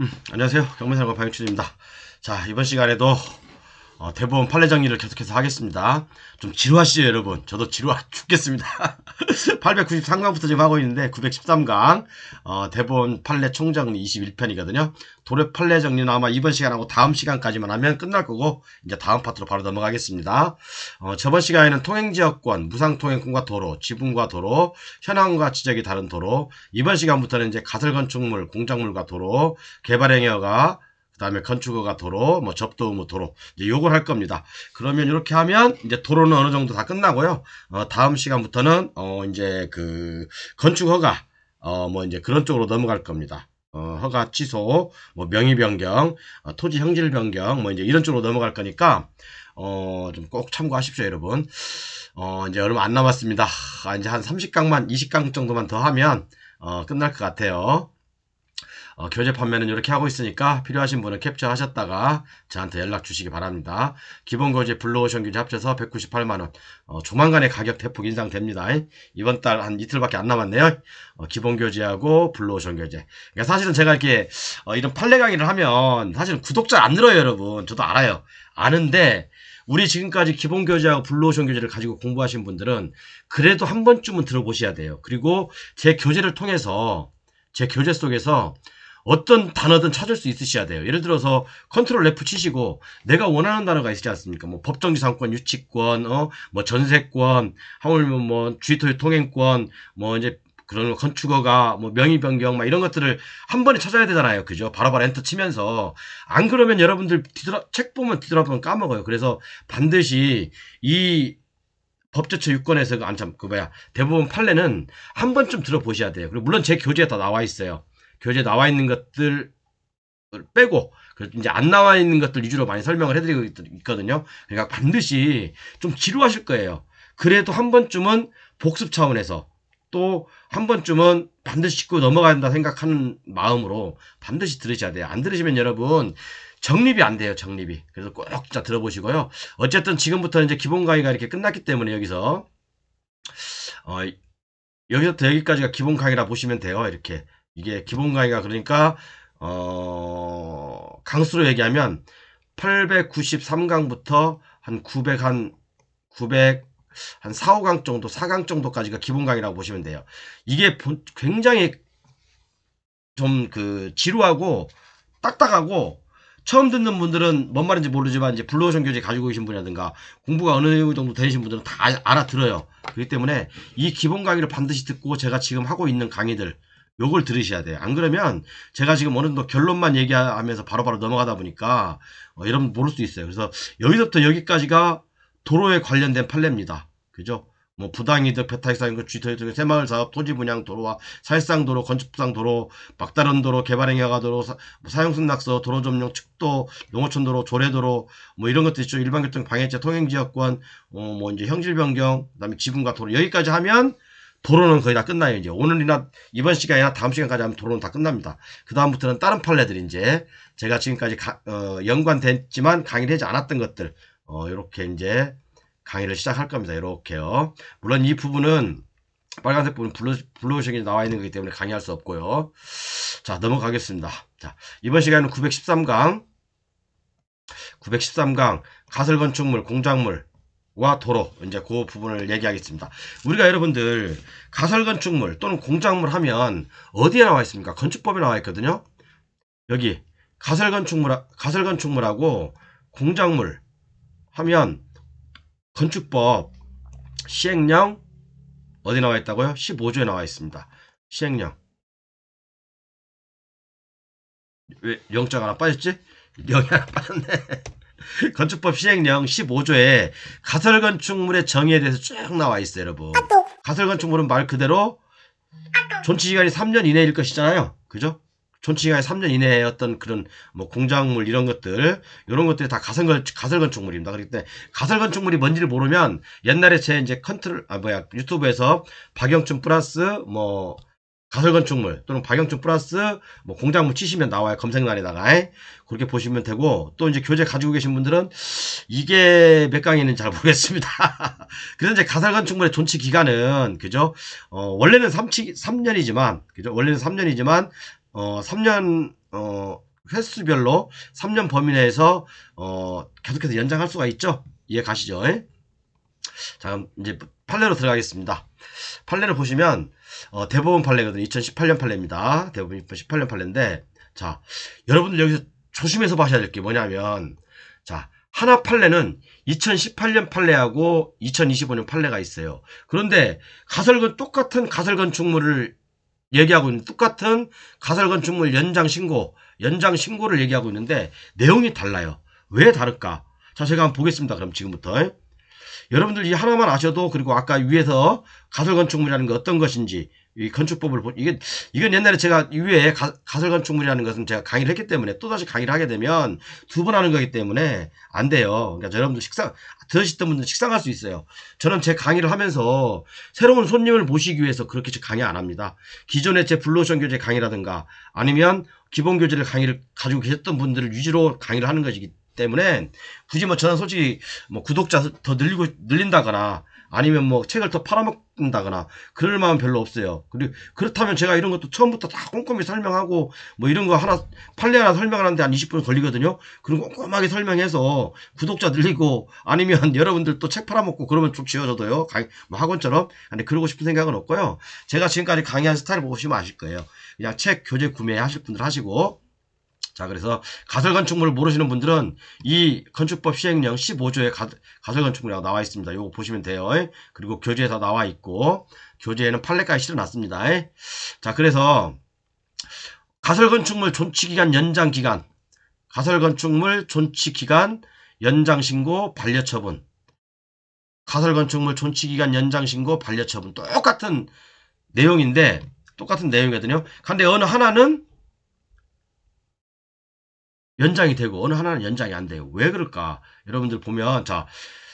음, 안녕하세요. 경매사과 방영춘입니다. 자, 이번 시간에도 어, 대법원 판례 정리를 계속해서 하겠습니다. 좀 지루하시죠, 여러분? 저도 지루하 죽겠습니다. 893강부터 지금 하고 있는데 913강 어, 대법원 판례 총정리 21편이거든요. 도래 판례 정리는 아마 이번 시간하고 다음 시간까지만 하면 끝날 거고 이제 다음 파트로 바로 넘어가겠습니다. 어, 저번 시간에는 통행지역권, 무상통행권과 도로, 지분과 도로, 현황과 지적이 다른 도로, 이번 시간부터는 이제 가설건축물, 공작물과 도로, 개발행위가 그 다음에 건축허가 도로, 뭐 접도 의무 도로, 이제 요걸 할 겁니다. 그러면 이렇게 하면 이제 도로는 어느 정도 다 끝나고요. 어, 다음 시간부터는 어, 이제 그 건축허가, 어, 뭐 이제 그런 쪽으로 넘어갈 겁니다. 어, 허가 취소, 뭐 명의 변경, 어, 토지 형질 변경, 뭐 이제 이런 쪽으로 넘어갈 거니까 어, 좀 꼭 참고하십시오, 여러분. 어, 이제 얼마 안 남았습니다. 아, 이제 한 30강만, 20강 정도만 더 하면 어, 끝날 것 같아요. 어, 교재 판매는 이렇게 하고 있으니까 필요하신 분은 캡처 하셨다가 저한테 연락 주시기 바랍니다. 기본 교재 블루오션 교재 합쳐서 198만원. 어, 조만간에 가격 대폭 인상됩니다. 이번 달 한 이틀밖에 안 남았네요. 어, 기본 교재하고 블루오션 교재. 그러니까 사실은 제가 이렇게 어, 이런 판례 강의를 하면 사실은 구독자 안 늘어요, 여러분. 저도 알아요. 아는데 우리 지금까지 기본 교재하고 블루오션 교재를 가지고 공부하신 분들은 그래도 한 번쯤은 들어보셔야 돼요. 그리고 제 교재를 통해서 제 교재 속에서 어떤 단어든 찾을 수 있으셔야 돼요. 예를 들어서 컨트롤 F 치시고 내가 원하는 단어가 있지 않습니까? 뭐 법정지상권, 유치권, 어, 뭐 전세권, 하물며 뭐 주의토의 통행권, 뭐 이제 그런 건축어가 뭐 명의 변경 막 이런 것들을 한 번에 찾아야 되잖아요. 그죠? 바로바로 엔터 치면서 안 그러면 여러분들 뒤돌아 책 보면 뒤돌아보면 까먹어요. 그래서 반드시 이 법제처 유권에서 안참 그 뭐야 대부분 판례는 한 번쯤 들어보셔야 돼요. 그리고 물론 제 교재에 다 나와 있어요. 교재에 나와 있는 것들 빼고 그 이제 안 나와 있는 것들 위주로 많이 설명을 해드리고 있- 있거든요. 그러니까 반드시 좀 지루하실 거예요. 그래도 한 번쯤은 복습 차원에서 또 한 번쯤은 반드시 짚고 넘어가야 된다 생각하는 마음으로 반드시 들으셔야 돼요. 안 들으시면 여러분 정립이 안 돼요. 정립이. 그래서 꼭 진짜 들어보시고요. 어쨌든 지금부터 이제 기본 강의가 이렇게 끝났기 때문에 여기서 어, 여기서부터 여기까지가 기본 강의라 보시면 돼요. 이렇게 이게 기본 강의가 그러니까 어, 강수로 얘기하면 893강부터 한 900, 한 900, 한 4, 5강 정도, 4강 정도까지가 기본 강의라고 보시면 돼요. 이게 본- 굉장히 좀 그 지루하고 딱딱하고 처음 듣는 분들은 뭔 말인지 모르지만 이제 블루오션 교재 가지고 계신 분이라든가 공부가 어느 정도 되신 분들은 다 알- 알아들어요. 그렇기 때문에 이 기본 강의를 반드시 듣고 제가 지금 하고 있는 강의들 요걸 들으셔야 돼요. 안 그러면 제가 지금 어느 정도 결론만 얘기하면서 바로바로 넘어가다 보니까 어, 여러분 모를 수 있어요. 그래서 여기서부터 여기까지가 도로에 관련된 판례입니다. 그죠? 뭐 부당이득, 배타익사인급, 쥐터이득, 새마을 사업, 토지 분양 도로와 사실상 도로, 건축부상 도로, 막다른 도로, 개발행위가 도로, 사, 용승낙서 도로 점령, 측도, 농어촌 도로, 조례 도로 뭐 이런 것도 있죠. 일반 교통 방해죄, 통행 지역권, 어, 뭐 이제 형질 변경, 그다음에 지분과 도로 여기까지 하면 도로는 거의 다 끝나요. 이제 오늘이나 이번 시간이나 다음 시간까지 하면 도로는 다 끝납니다. 그 다음부터는 다른 판례들 이제 제가 지금까지 가- 어, 연관됐지만 강의를 하지 않았던 것들 어, 이렇게 이제 강의를 시작할 겁니다. 이렇게요. 물론 이 부분은 빨간색 부분 블루, 블루오션이 나와 있는 거기 때문에 강의할 수 없고요. 자, 넘어가겠습니다. 자, 이번 시간은 913강, 913강, 가설건축물, 공작물 과 도로, 이제 그 부분을 얘기하겠습니다. 우리가 여러분들, 가설 건축물 또는 공작물 하면 어디에 나와 있습니까? 건축법에 나와 있거든요. 여기, 가설 건축물, 가설 건축물하고 공작물 하면 건축법 시행령 어디 나와 있다고요? 15조에 나와 있습니다. 시행령. 왜 영자가 하나 빠졌지? 영이 하나 빠졌네. 건축법 시행령 15조에 가설 건축물의 정의에 대해서 쭉 나와 있어요, 여러분. 가설 건축물은 말 그대로 존치 기간이 3년 이내일 것이잖아요. 그죠? 존치 기간이 3년 이내의 어떤 그런 뭐 공작물 이런 것들 이런 것들이 다 가설 건 가설 건축물입니다. 그렇기 때문에 가설 건축물이 뭔지를 모르면 옛날에 제 이제 컨트롤 아 뭐야 유튜브에서 박영춘 플러스 뭐 가설건축물 또는 박영춘 플러스 뭐 공작물 치시면 나와요 검색란에다가 에? 그렇게 보시면 되고 또 이제 교재 가지고 계신 분들은 이게 몇 강이는지 잘 모르겠습니다. 그래서 이제 가설 건축물의 존치 기간은 그죠? 어 원래는 3, 3년이지만 그죠? 원래는 3년이지만 어 3년 어 횟수별로 3년 범위 내에서 어, 계속해서 연장할 수가 있죠. 이해 가시죠? 예? 자, 이제 판례로 들어가겠습니다. 판례를 보시면 어, 대법원 판례거든요. 2018년 판례입니다. 대법원 2018년 판례인데 자, 여러분들 여기서 조심해서 봐셔야 될 게 뭐냐면 자, 하나 판례는 2018년 판례하고 2025년 판례가 있어요. 그런데 가설건 똑같은 가설 건축물을 얘기하고 있는 똑같은 가설 건축물 연장 신고, 연장 신고를 얘기하고 있는데 내용이 달라요. 왜 다를까? 자, 제가 한번 보겠습니다. 그럼 지금부터. 여러분들 이 하나만 아셔도 그리고 아까 위에서 가설 건축물이라는 게 어떤 것인지 이 건축법을 보 이게 이건 옛날에 제가 위에 가, 가설 건축물이라는 것은 제가 강의를 했기 때문에 또 다시 강의를 하게 되면 두 번 하는 거기 때문에 안 돼요. 그러니까 여러분들 식상 들으시던 분들 식상할 수 있어요. 저는 제 강의를 하면서 새로운 손님을 모시기 위해서 그렇게 강의 안 합니다. 기존에 제 블루오션 교재 강의라든가 아니면 기본 교재를 강의를 가지고 계셨던 분들을 위주로 강의를 하는 것이기 때문에 굳이 뭐 저는 솔직히 뭐 구독자 더 늘리고 늘린다거나 아니면 뭐 책을 더 팔아먹는다거나 그럴 마음 별로 없어요. 그리고 그렇다면 제가 이런 것도 처음부터 다 꼼꼼히 설명하고 뭐 이런 거 하나 판례 하나 설명하는데 한 20분 걸리거든요. 거 꼼꼼하게 설명해서 구독자 늘리고 아니면 여러분들 또 책 팔아먹고 그러면 좀 지어져도요. 강의, 뭐 학원처럼 근데 그러고 싶은 생각은 없고요. 제가 지금까지 강의한 스타일 보시면 아실 거예요. 그냥 책 교재 구매하실 분들 하시고 자, 그래서 가설건축물을 모르시는 분들은 이 건축법 시행령 15조에 가, 설건축물이라고 나와 있습니다. 이거 보시면 돼요. 그리고 교재에 다 나와 있고, 교재에는 판례까지 실어놨습니다. 자, 그래서 가설건축물 존치기간 연장기간, 가설건축물 존치기간 연장신고 반려처분, 가설건축물 존치기간 연장신고 반려처분 똑같은 내용인데 똑같은 내용이거든요. 근데 어느 하나는 연장이 되고 어느 하나는 연장이 안 돼요. 왜 그럴까? 여러분들 보면 자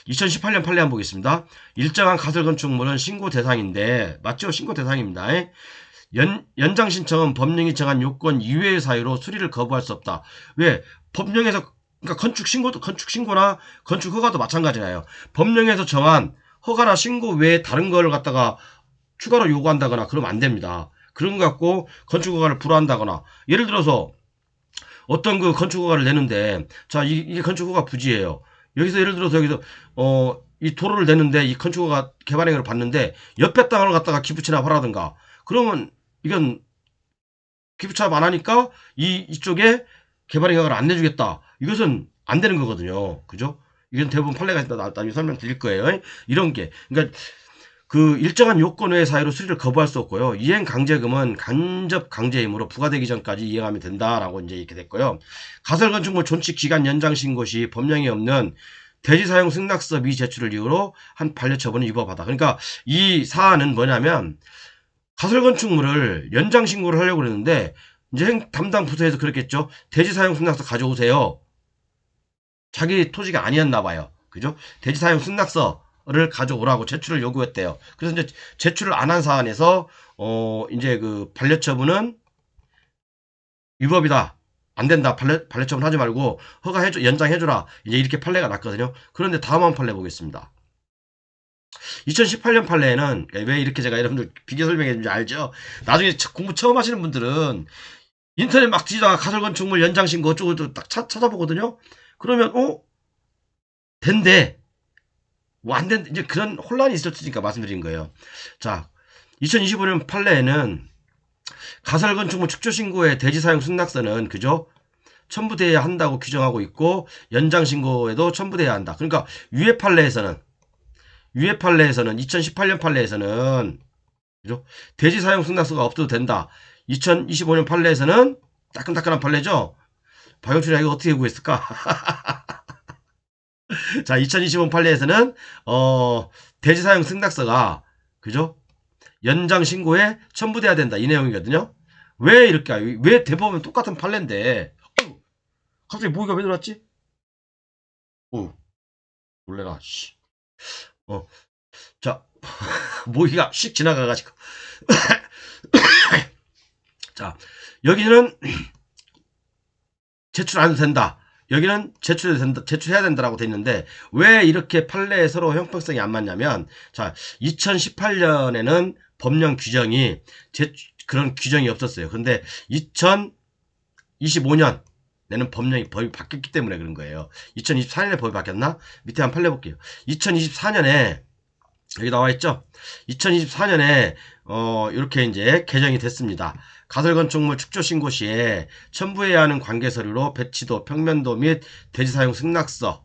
2018년 판례 한번 보겠습니다. 일정한 가설 건축물은 신고 대상인데 맞죠? 신고 대상입니다. 연, 연장 신청은 법령이 정한 요건 이외의 사유로 수리를 거부할 수 없다. 왜? 법령에서 그러니까 건축 신고도 건축 신고나 건축 허가도 마찬가지나요. 법령에서 정한 허가나 신고 외에 다른 걸 갖다가 추가로 요구한다거나 그러면 안 됩니다. 그런 거 갖고 건축 허가를 불허한다거나 예를 들어서 어떤 그 건축 허가를 내는데 자 이, 게 건축 허가 부지예요. 여기서 예를 들어서 여기서 어 이 도로를 내는데 이 건축 허가 개발행위를 받는데 옆에 땅을 갖다가 기부 취납하라든가 그러면 이건 기부 취납 안 하니까 이 이쪽에 개발행위를 안 내주겠다. 이것은 안 되는 거거든요. 그죠? 이건 대부분 판례가 있다. 나중에 설명드릴 거예요. 이런 게 그러니까 그 일정한 요건 외의 사유로 수리를 거부할 수 없고요. 이행 강제금은 간접 강제임으로 부과되기 전까지 이행하면 된다라고 이제 이렇게 됐고요. 가설 건축물 존치 기간 연장 신고 시 법령이 없는 대지 사용 승낙서 미제출을 이유로 한 반려 처분을 위법하다. 그러니까 이 사안은 뭐냐면 가설 건축물을 연장 신고를 하려고 그랬는데 이제 행 담당 부서에서 그랬겠죠. 대지 사용 승낙서 가져오세요. 자기 토지가 아니었나 봐요. 그죠? 대지 사용 승낙서 를 가져오라고 제출을 요구했대요. 그래서 이제 제출을 안 한 사안에서 어 이제 그 반려 처분은 위법이다. 안 된다. 반려, 반려 처분 하지 말고 허가해줘 연장해줘라. 이제 이렇게 판례가 났거든요. 그런데 다음 한 판례 보겠습니다. 2018년 판례에는 왜 이렇게 제가 여러분들 비교 설명해 준지 알죠? 나중에 공부 처음 하시는 분들은 인터넷 막 뒤지다가 가설건축물 연장신고 어쩌고 딱 찾아보거든요. 그러면 어? 된대. 뭐 안 된, 이제 그런 혼란이 있었으니까 말씀드린 거예요. 자, 2025년 판례에는 가설 건축물 축조 신고의 대지 사용 승낙서는 그죠? 첨부돼야 한다고 규정하고 있고 연장 신고에도 첨부돼야 한다. 그러니까 위에 판례에서는 위에 판례에서는 2018년 판례에서는 그죠? 대지 사용 승낙서가 없어도 된다. 2025년 판례에서는 따끈따끈한 판례죠. 박영춘이 이거 어떻게 구했을까? 자, 2025년 판례에서는 어, 대지 사용 승낙서가 그죠? 연장 신고에 첨부돼야 된다 이 내용이거든요. 왜 이렇게 왜 대법원 똑같은 판례인데 어, 갑자기 모기가 왜 들어왔지? 어, 놀래라. 씨. 어, 자, 모기가 씩 지나가가지고. 자, 여기는 제출 안 된다. 여기는 제출해야 된다, 제출해야 된다라고 돼 있는데 왜 이렇게 판례에 서로 형평성이 안 맞냐면 자 2018년에는 법령 규정이 제, 그런 규정이 없었어요. 근데 2025년 내는 법령이 법이 바뀌었기 때문에 그런 거예요. 2024년에 법이 바뀌었나? 밑에 한번 팔려볼게요. 2024년에 여기 나와 있죠? 2024년에 어 이렇게 이제 개정이 됐습니다. 가설건축물 축조 신고 시에 첨부해야 하는 관계 서류로 배치도, 평면도 및 대지 사용 승낙서를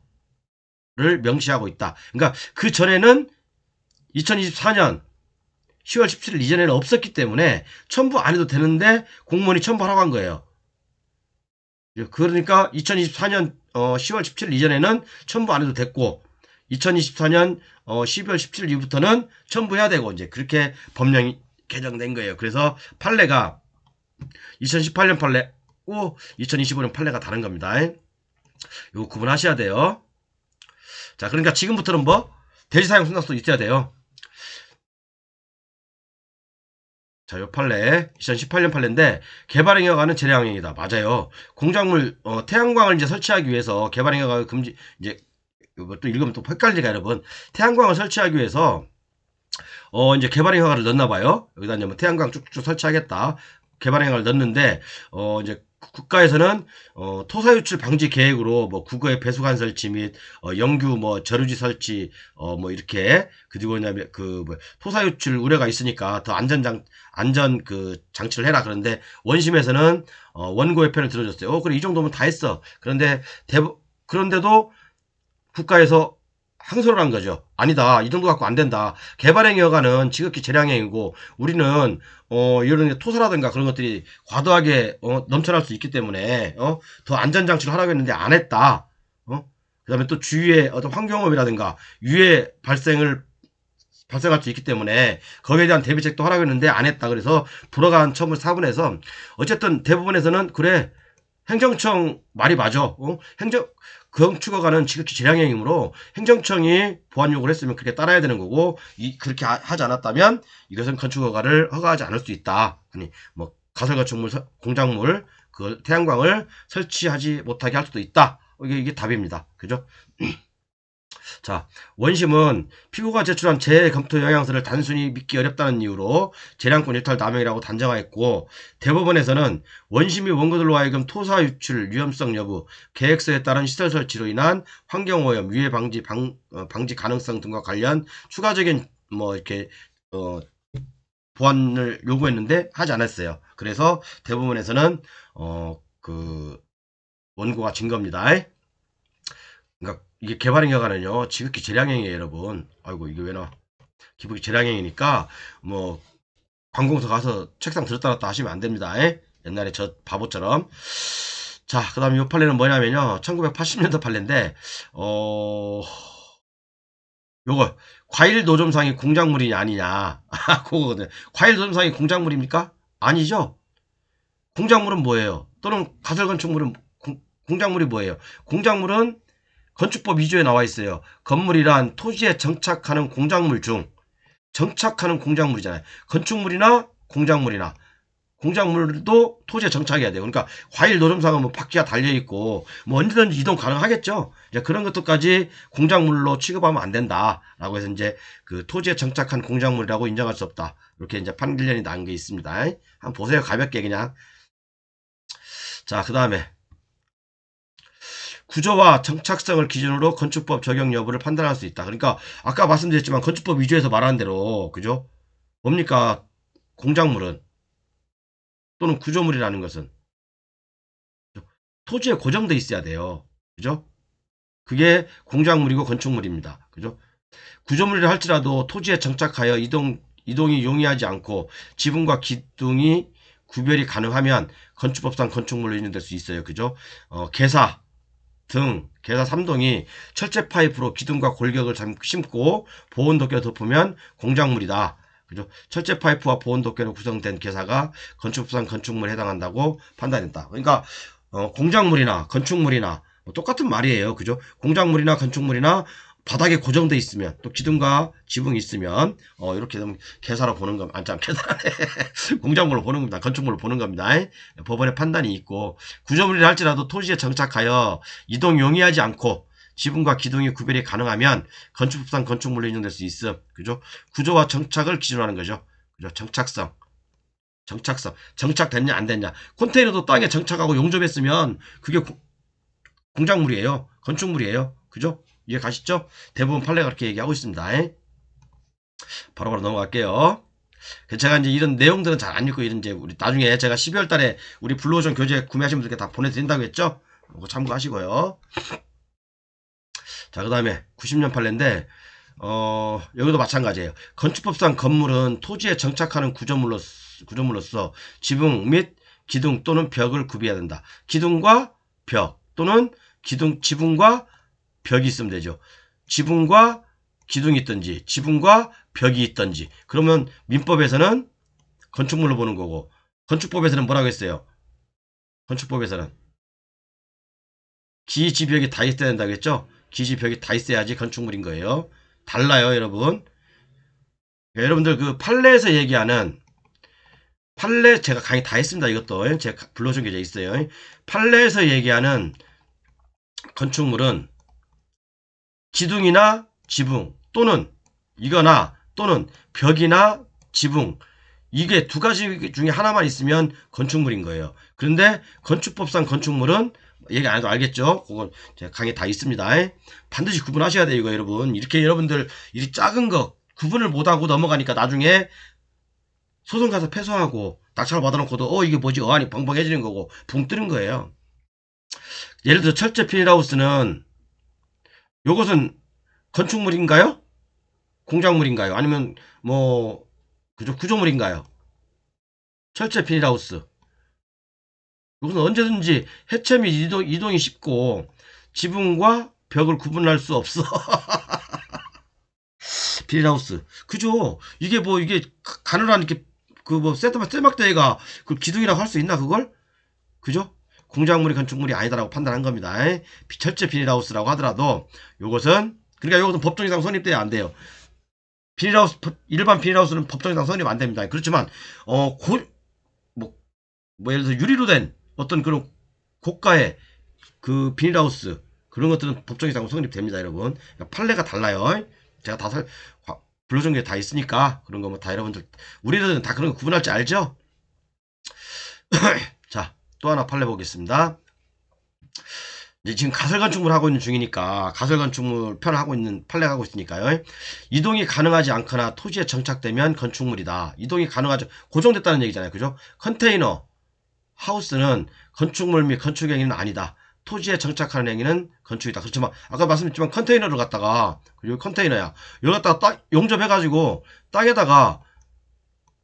명시하고 있다. 그러니까 그 전에는 2024년 10월 17일 이전에는 없었기 때문에 첨부 안 해도 되는데 공무원이 첨부하라고 한 거예요. 그러니까 2024년 어, 10월 17일 이전에는 첨부 안 해도 됐고 2024년 어, 12월 17일 이후부터는 첨부해야 되고 이제 그렇게 법령이 개정된 거예요. 그래서 판례가 2018년 판례고 2025년 판례가 다른 겁니다. 이거 구분하셔야 돼요. 자, 그러니까 지금부터는 뭐 대지 사용 승낙도 있어야 돼요. 자, 요 판례 2018년 판례인데 개발행위가 는 재량행위다. 맞아요. 공작물 어, 태양광을 이제 설치하기 위해서 개발행위가 금지 이제 이것도 읽으면 또 헷갈리니까 여러분 태양광을 설치하기 위해서 어 이제 개발행 허가를 넣나 봐요. 여기다 이제 뭐 태양광 쭉쭉 설치하겠다. 개발행 허가를 넣는데 어 이제 국가에서는 어, 토사 유출 방지 계획으로 뭐 국어의 배수관 설치 및 어, 영규 뭐 저류지 설치 어, 뭐 이렇게 그리고 그다음에 그뭐 토사 유출 우려가 있으니까 더 안전 장 안전 그 장치를 해라 그런데 원심에서는 어, 원고의 편을 들어줬어요. 어 그래 이 정도면 다 했어. 그런데 대부 그런데도 국가에서 항소를 한 거죠. 아니다. 이 정도 갖고 안 된다. 개발행위 허가는 지극히 재량행위고 우리는 어 이런 토사라든가 그런 것들이 과도하게 어, 넘쳐날 수 있기 때문에 어, 더 안전 장치를 하라고 했는데 안 했다. 어? 그다음에 또 주위에 어떤 환경오염이라든가 유해 발생을 발생할 수 있기 때문에 거기에 대한 대비책도 하라고 했는데 안 했다. 그래서 불허간 처분 4분에서 어쨌든 대부분에서는 그래 행정청 말이 맞아. 어? 행정 건축허가는 지극히 재량행위이므로 행정청이 보안 요구를 했으면 그렇게 따라야 되는 거고 이 그렇게 하, 지 않았다면 이것은 건축허가를 허가하지 않을 수 있다. 아니 뭐 가설건축물 공작물 그 태양광을 설치하지 못하게 할 수도 있다. 이게 이게 답입니다. 그죠? 자, 원심은 피고가 제출한 재검토 영향서를 단순히 믿기 어렵다는 이유로 재량권 일탈 남용이라고 단정하였고 대법원에서는 원심이 원고들로 하여금 토사 유출 위험성 여부, 계획서에 따른 시설 설치로 인한 환경오염, 위해 방지 방, 어, 방지 가능성 등과 관련 추가적인 뭐 이렇게 어, 보완을 요구했는데 하지 않았어요. 그래서 대법원에서는 어, 그 원고가 진 겁니다. 그러니까 이게 개발행위가는요 지극히 재량행위에요 여러분. 아이고 이게 왜 나. 기복이 재량행위니까 뭐 관공서 가서 책상 들었다 놨다 하시면 안 됩니다 에? 옛날에 저 바보처럼. 자그 다음에 이 판례는 뭐냐면요 1980년도 판례인데 어 요거 과일 노점상이 공작물이 아니냐. 그거거든. 과일 노점상이 공작물입니까? 아니죠. 공작물은 뭐예요? 또는 가설건축물은 공, 공작물이 뭐예요? 공작물은 건축법 2조에 나와 있어요. 건물이란 토지에 정착하는 공작물 중 정착하는 공작물이잖아요. 건축물이나 공작물이나 공작물도 토지에 정착해야 돼요. 그러니까 과일 노점상은 뭐 바퀴가 달려 있고 뭐 언제든지 이동 가능하겠죠. 이제 그런 것들까지 공작물로 취급하면 안 된다라고 해서 이제 그 토지에 정착한 공작물이라고 인정할 수 없다. 이렇게 이제 판결련이 난 게 있습니다. 한번 보세요. 가볍게 그냥. 자, 그 다음에 구조와 정착성을 기준으로 건축법 적용 여부를 판단할 수 있다. 그러니까 아까 말씀드렸지만 건축법 위주에서 말하는 대로 그죠? 뭡니까? 공작물은 또는 구조물이라는 것은 토지에 고정돼 있어야 돼요. 그죠? 그게 공작물이고 건축물입니다. 그죠? 구조물이라 할지라도 토지에 정착하여 이동 이동이 용이하지 않고 지붕과 기둥이 구별이 가능하면 건축법상 건축물로 인정될 수 있어요. 그죠? 어, 개사 등 계사 3동이 철제 파이프로 기둥과 골격을 심고 보온 도끼를 덮으면 공작물이다. 그죠? 철제 파이프와 보온 도끼로 구성된 개사가 건축상 건축물에 해당한다고 판단했다. 그러니까 어, 공작물이나 건축물이나 뭐 똑같은 말이에요. 그죠? 공작물이나 건축물이나 바닥에 고정돼 있으면 또 기둥과 지붕이 있으면 어 이렇게 되면 개사로 보는 겁니다. 아니 계사네 공작물로 보는 겁니다. 건축물로 보는 겁니다. 법원의 판단이 있고 구조물이라 할지라도 토지에 정착하여 이동 용이하지 않고 지붕과 기둥의 구별이 가능하면 건축법상 건축물로 인정될 수 있음. 그죠? 구조와 정착을 기준으로 하는 거죠. 그죠? 정착성. 정착성. 정착됐냐 안 됐냐. 컨테이너도 땅에 정착하고 용접했으면 그게 고- 공작물이에요. 건축물이에요. 그죠? 이해 가시죠? 대부분 판례가 그렇게 얘기하고 있습니다. 에? 바로 바로 넘어갈게요. 그 제가 이제 이런 내용들은 잘 안 읽고 이런 이제 우리 나중에 제가 12월 달에 우리 블루오션 교재 구매하신 분들께 다 보내드린다고 했죠? 이거 참고하시고요. 자, 그 다음에 90년 판례인데, 어, 여기도 마찬가지예요. 건축법상 건물은 토지에 정착하는 구조물로, 구조물로서 지붕 및 기둥 또는 벽을 구비해야 된다. 기둥과 벽 또는 기둥, 지붕과 벽이 있으면 되죠. 지붕과 기둥이 있든지, 지붕과 벽이 있든지. 그러면 민법에서는 건축물로 보는 거고, 건축법에서는 뭐라고 했어요? 건축법에서는 기지벽이 다 있어야 된다고 했죠? 기지벽이 다 있어야지 건축물인 거예요. 달라요, 여러분. 여러분들 그 판례에서 얘기하는 판례 제가 강의 다 했습니다. 이것도 제가 불러준 게 있어요. 판례에서 얘기하는 건축물은 기둥이나 지붕 또는 이거나 또는 벽이나 지붕 이게 두 가지 중에 하나만 있으면 건축물인 거예요. 그런데 건축법상 건축물은 얘기 안 해도 알겠죠? 그건 제가 강의 다 있습니다. 반드시 구분하셔야 돼요, 이거 여러분. 이렇게 여러분들 이 작은 거 구분을 못하고 넘어가니까 나중에 소송 가서 패소하고 낙찰 받아놓고도 어 이게 뭐지 어안이 벙벙해지는 거고 붕 뜨는 거예요. 예를 들어 철제 피니라우스는 요것은 건축물인가요? 공작물인가요? 아니면 뭐 그죠 구조물인가요? 철제 피니라우스 이것은 언제든지 해체 및 이동, 이동이 쉽고 지붕과 벽을 구분할 수 없어. 비닐하우스. 그죠? 이게 뭐, 이게, 가- 가느란 이렇게, 그 뭐, 세트만 쇠막대가 그 기둥이라고 할 수 있나, 그걸? 그죠? 공작물이 건축물이 아니다라고 판단한 겁니다. 철제 비닐하우스라고 하더라도, 요것은, 그러니까 요것은 법정이상 성립돼야 안 돼요. 비닐하우스, 법- 일반 비닐하우스는 법정이상 성립 안 됩니다. 그렇지만, 어, 고, 뭐, 뭐, 예를 들어 유리로 된 어떤 그런 고가의 그 비닐하우스, 그런 것들은 법정이상 성립됩니다, 여러분. 그러니까 판례가 달라요. 제가 다 설, 화- 불러준 게다 있으니까 그런 거뭐다 여러분들 우리들은 다 그런 거 구분할 줄 알죠? 자, 또 하나 판례 보겠습니다. 이제 지금 가설 건축물 하고 있는 중이니까 가설 건축물 편 하고 있는 판례 하고 있으니까요. 이동이 가능하지 않거나 토지에 정착되면 건축물이다. 이동이 가능하죠. 고정됐다는 얘기잖아요. 그죠? 컨테이너 하우스는 건축물 및 건축 행위는 아니다. 토지에 정착하는 행위는 건축이다. 그렇지만 아까 말씀드렸지만 컨테이너를 갖다가 여기 컨테이너야. 여기 갖다가 딱 용접해가지고 땅에다가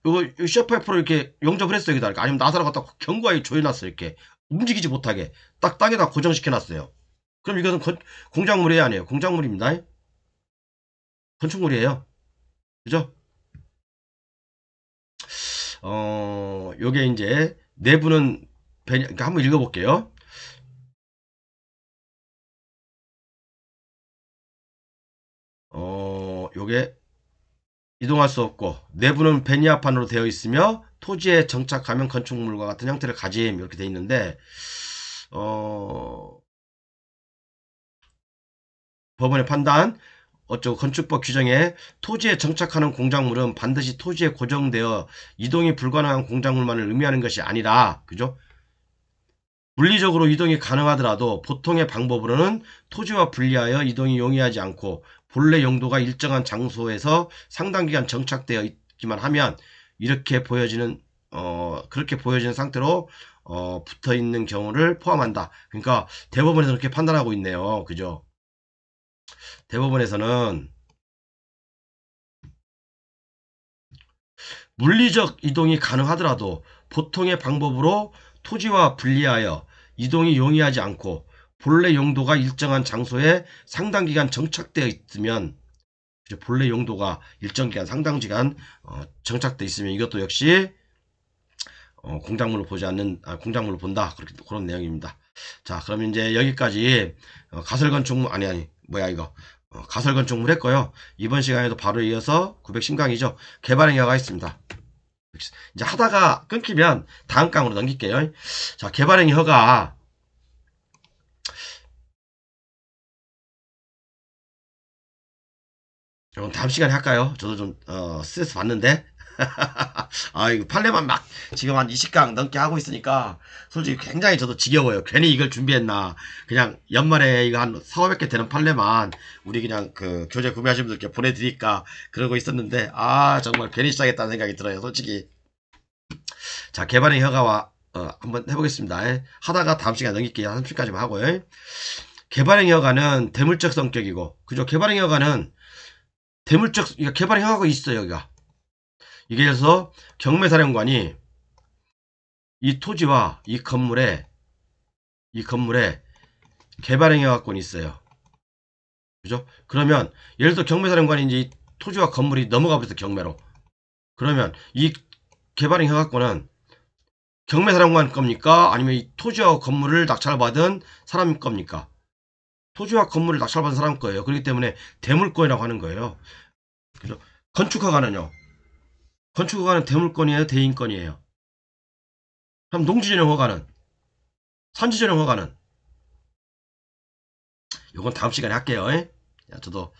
요거 요 셰프파이프로 이렇게 용접을 했어요. 여기다. 아니면 나사로 갖다 견고하게 조여놨어요. 이렇게 움직이지 못하게 딱 땅에다 고정시켜놨어요. 그럼 이것은 건- 공작물이에요, 아니에요? 공작물입니다. 건축물이에요. 그죠? 어, 요게 이제 내부는 배냐, 그러니까 한번 읽어볼게요. 어, 요게 이동할 수 없고 내부는 베니아판으로 되어 있으며 토지에 정착하면 건축물과 같은 형태를 가짐 이렇게 되어 있는데 어, 법원의 판단 어쩌고 건축법 규정에 토지에 정착하는 공작물은 반드시 토지에 고정되어 이동이 불가능한 공작물만을 의미하는 것이 아니라 그죠? 물리적으로 이동이 가능하더라도 보통의 방법으로는 토지와 분리하여 이동이 용이하지 않고 본래 용도가 일정한 장소에서 상당 기간 정착되어 있기만 하면 이렇게 보여지는 어 그렇게 보여지는 상태로 어 붙어 있는 경우를 포함한다. 그러니까 대법원에서 그렇게 판단하고 있네요. 그죠? 대법원에서는 물리적 이동이 가능하더라도 보통의 방법으로 토지와 분리하여 이동이 용이하지 않고 본래 용도가 일정한 장소에 상당 기간 정착되어 있으면? 본래 용도가 일정 기간 상당 기간 어, 정착되어 있으면 이것도 역시 어, 공작물로 보지 않는 아, 공작물로 본다 그렇게 그런 내용입니다. 자 그럼 이제 여기까지 어, 가설 건축물 아니 아니 뭐야 이거 어, 가설 건축물 했고요. 이번 시간에도 바로 이어서 910강이죠. 개발행위가 있습니다. 이제 하다가 끊기면 다음 강으로 넘길게요. 자, 개발행위 허가. 여러분 다음 시간에 할까요? 저도 좀 어, 스트레스 받는데 아, 이거 판례만 막 지금 한 20강 넘게 하고 있으니까 솔직히 굉장히 저도 지겨워요. 괜히 이걸 준비했나. 그냥 연말에 이거 한 4, 500개 되는 판례만 우리 그냥 그 교재 구매하신 분들께 보내드릴까 그러고 있었는데 아, 정말 괜히 시작했다는 생각이 들어요. 솔직히. 자, 개발의 허가와 어, 한번 해보겠습니다. 예. 하다가 다음 시간에 넘길게요. 30까지만 하고요. 예. 개발행 허가는 대물적 성격이고, 그죠? 개발행 허가는 대물적, 그러니까 개발행 허가가 있어요, 여기가. 이게 그래서 경매사령관이 이 토지와 이 건물에, 이 건물에 개발행 허가권이 있어요. 그죠? 그러면, 예를 들어 경매사령관이 이제 이 토지와 건물이 넘어가 버렸어, 경매로. 그러면 이 개발행 허가권은 경매사령관 겁니까? 아니면 이 토지와 건물을 낙찰받은 사람 겁니까? 토지와 건물을 낙찰받은 사람 거예요. 그렇기 때문에 대물권이라고 하는 거예요. 그죠? 건축허가는요. 건축허가는 대물권이에요? 대인권이에요? 그럼 농지전용 허가는? 산지전용 허가는? 요건 다음 시간에 할게요. 예? 야, 저도